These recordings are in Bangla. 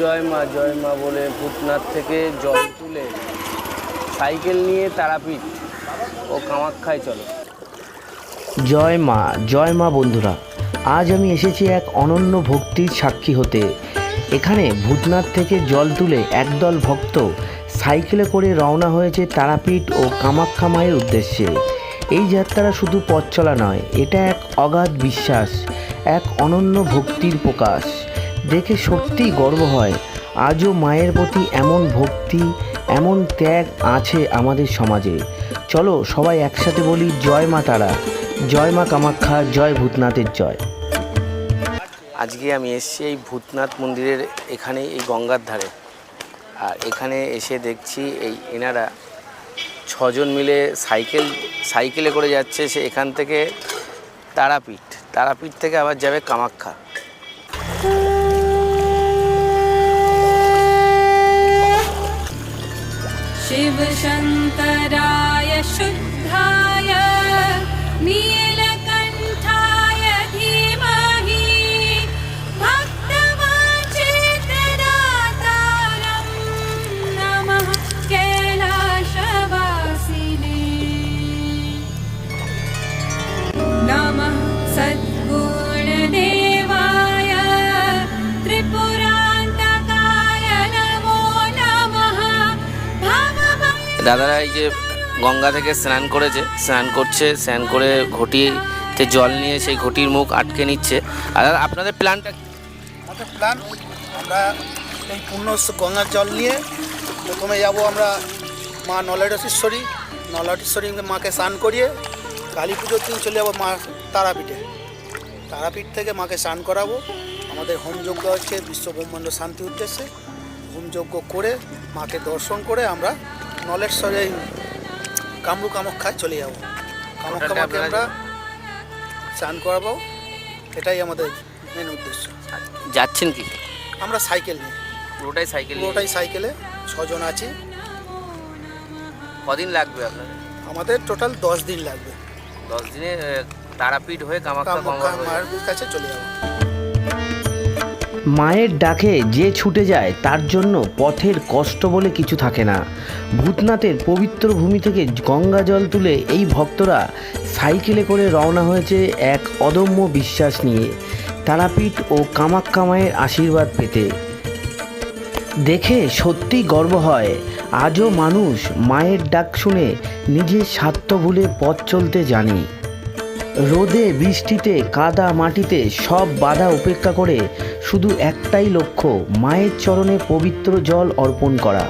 জয় মা জয় মা বলে ভূতনাথ থেকে জল তুলে সাইকেল নিয়ে তারাপীঠ ও কামাখ্যায় চলো। জয় মা জয় মা বন্ধুরা, আজ আমি এসেছি এক অনন্য ভক্তির সাক্ষী হতে। এখানে ভূতনাথ থেকে জল তুলে একদল ভক্ত সাইকেলে করে রওনা হয়েছে তারাপীঠ ও কামাখ্যা মায়ের উদ্দেশ্যে। এই যাত্রা শুধু পথ চলা নয়, এটা এক অগাধ বিশ্বাস, এক অনন্য ভক্তির প্রকাশ। দেখে সত্যিই গর্ব হয়। আজও মায়ের প্রতি এমন ভক্তি, এমন ত্যাগ আছে আমাদের সমাজে। চলো সবাই একসাথে বলি, জয় মা তারা, জয় মা কামাখ্যা, জয় ভূতনাথের জয়। আজকে আমি এসেছি এই ভূতনাথ মন্দিরের এখানে, এই গঙ্গার ধারে। আর এখানে এসে দেখছি এই এনারা ছজন মিলে সাইকেল, সাইকেলে করে যাচ্ছে, সে এখান থেকে তারাপীঠ। তারাপীঠ থেকে আবার যাবে কামাখ্যা। शिवशङ्कराय शुद्धाय नीलकण्ठाय धीमहि। भक्तवाञ्छितदातारं नमः कैलासवासिने नमः सद्गुणदेवाय দাদারা এই যে গঙ্গা থেকে স্নান করেছে, স্নান করছে, স্নান করে ঘটিতে জল নিয়ে সেই ঘটির মুখ আটকে নিচ্ছে। আর আপনাদের প্ল্যানটা আমাদের প্ল্যান, আমরা এই পূর্ণ গঙ্গার জল নিয়ে প্রথমে যাব আমরা মা নলটেশ্বরী নলটেশ্বরী মাকে স্নান করিয়ে কালী পুজোর দিন চলে যাব মা তারাপীঠে। তারাপীঠ থেকে মাকে স্নান করাবো। আমাদের হোমযজ্ঞ হচ্ছে বিশ্ব ব্রহ্মাণ্ড শান্তি উদ্দেশ্যে। হোমযজ্ঞ করে মাকে দর্শন করে আমরা নলেশ্বরে কামরু কামাখ্যায় চলে যাব। কামাখ্যা মাকে আমরা স্নান করাবো এটাই আমাদের মেন উদ্দেশ্য। যাচ্ছেন কি? আমরা সাইকেল নিয়ে পুরোটাই সাইকেল? পুরোটাই সাইকেলে ছজন আছি। কদিন লাগবে আপনার আমাদের টোটাল দশ দিন লাগবে। দশ দিনে তারাপীঠ হয়ে কামাখ্যা কামাখ্যা মায়ের কাছে চলে যাব। মায়ের ডাকে যে ছুটে যায়, তার জন্য পথের কষ্ট বলে কিছু থাকে না। ভূতনাথের পবিত্র ভূমি থেকে গঙ্গা জল তুলে এই ভক্তরা সাইকেলে করে রওনা হয়েছে এক অদম্য বিশ্বাস নিয়ে। তারাপীঠ ও কামাখ্যা মায়ের আশীর্বাদ পেতে। দেখে সত্যি গর্ব হয়। আজও মানুষ মায়ের ডাক শুনে নিজের স্বার্থ ভুলে পথ চলতে জানি। রোদে, বৃষ্টিতে, কাদা মাটিতে সব বাধা উপেক্ষা করে শুধু একটাই লক্ষ্য, মায়ের চরণে পবিত্র জল অর্পণ করা।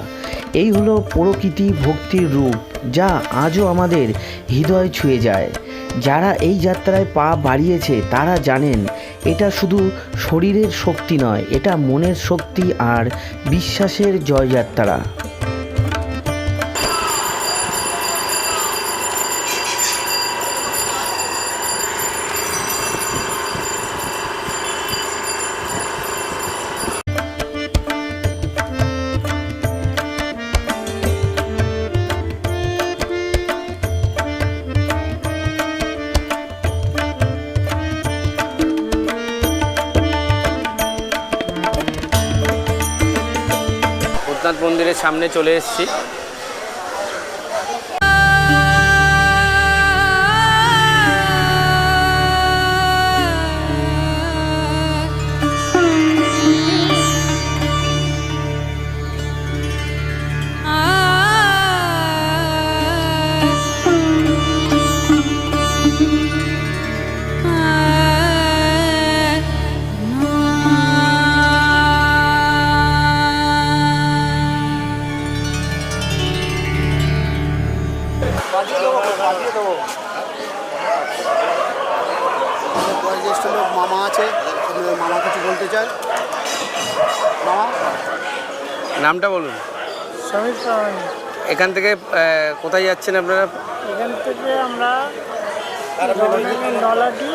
এই হলো প্রকৃতি ভক্তির রূপ, যা আজও আমাদের হৃদয় ছুঁয়ে যায়। যারা এই যাত্রায় পা বাড়িয়েছে, তারা জানেন, এটা শুধু শরীরের শক্তি নয়, এটা মনের শক্তি আর বিশ্বাসের জয়যাত্রা। ভূতনাথ মন্দিরের সামনে চলে এসেছি। মামা কিছু বলতে চায়? মামা? নামটা বলুন। সমীর প্রামাণিক এখান থেকে কোথায় যাচ্ছেন আপনারা? এখান থেকে আমরা নলাডি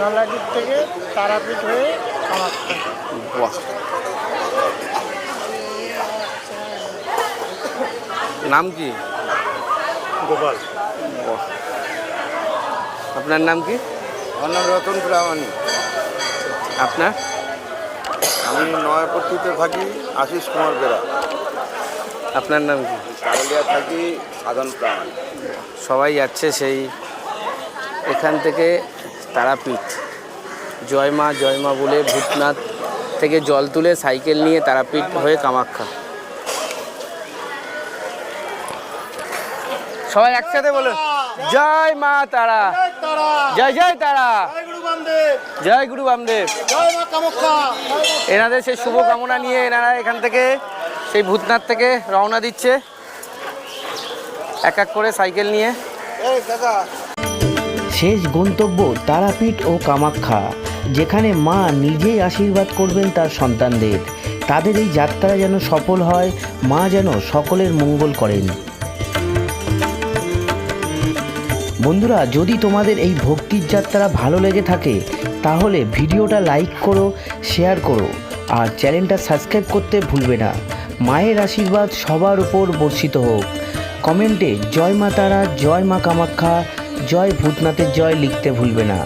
নলাডির থেকে তারাপীঠ হয়ে কামাখ্যা নাম কি? গোপাল। বাহ। আপনার নাম কি? আমার নাম রতন প্রামাণিক। আপনার? আমি নয়াপট্টিতে থাকি আশিস কুমার বেরা। আপনার নাম কি? কারলিয়া থাকি সাধন প্রাণ সবাই যাচ্ছে সেই এখান থেকে তারাপীঠ। জয় মা জয় মা বলে ভূতনাথ থেকে জল তুলে সাইকেল নিয়ে তারাপীঠ হয়ে কামাখ্যা। সবাই একসাথে বলো জয় মা তারা। জয় জয় তারা। জয় গুরু বামদেব। এনাদের সেই শুভ কামনা নিয়ে এনারা এখান থেকে সেই ভূতনাথ থেকে রওনা দিচ্ছে। এক এক করে সাইকেল নিয়ে। শেষ গন্তব্য তারাপীঠ ও কামাখ্যা যেখানে মা নিজেই আশীর্বাদ করবেন তার সন্তানদের। তাদের এই যাত্রা যেন সফল হয় মা যেন সকলের মঙ্গল করেন। বন্ধুরা, যদি তোমাদের এই ভক্তির যাত্রা ভালো লেগে থাকে, তাহলে ভিডিওটা লাইক করো শেয়ার করো, আর চ্যানেলটা সাবস্ক্রাইব করতে ভুলবে না। মায়ের আশীর্বাদ সবার উপর বর্ষিত হোক। কমেন্টে জয় মা তারা, জয় মা কামাখ্যা, জয় ভূতনাথের জয় লিখতে ভুলবে না।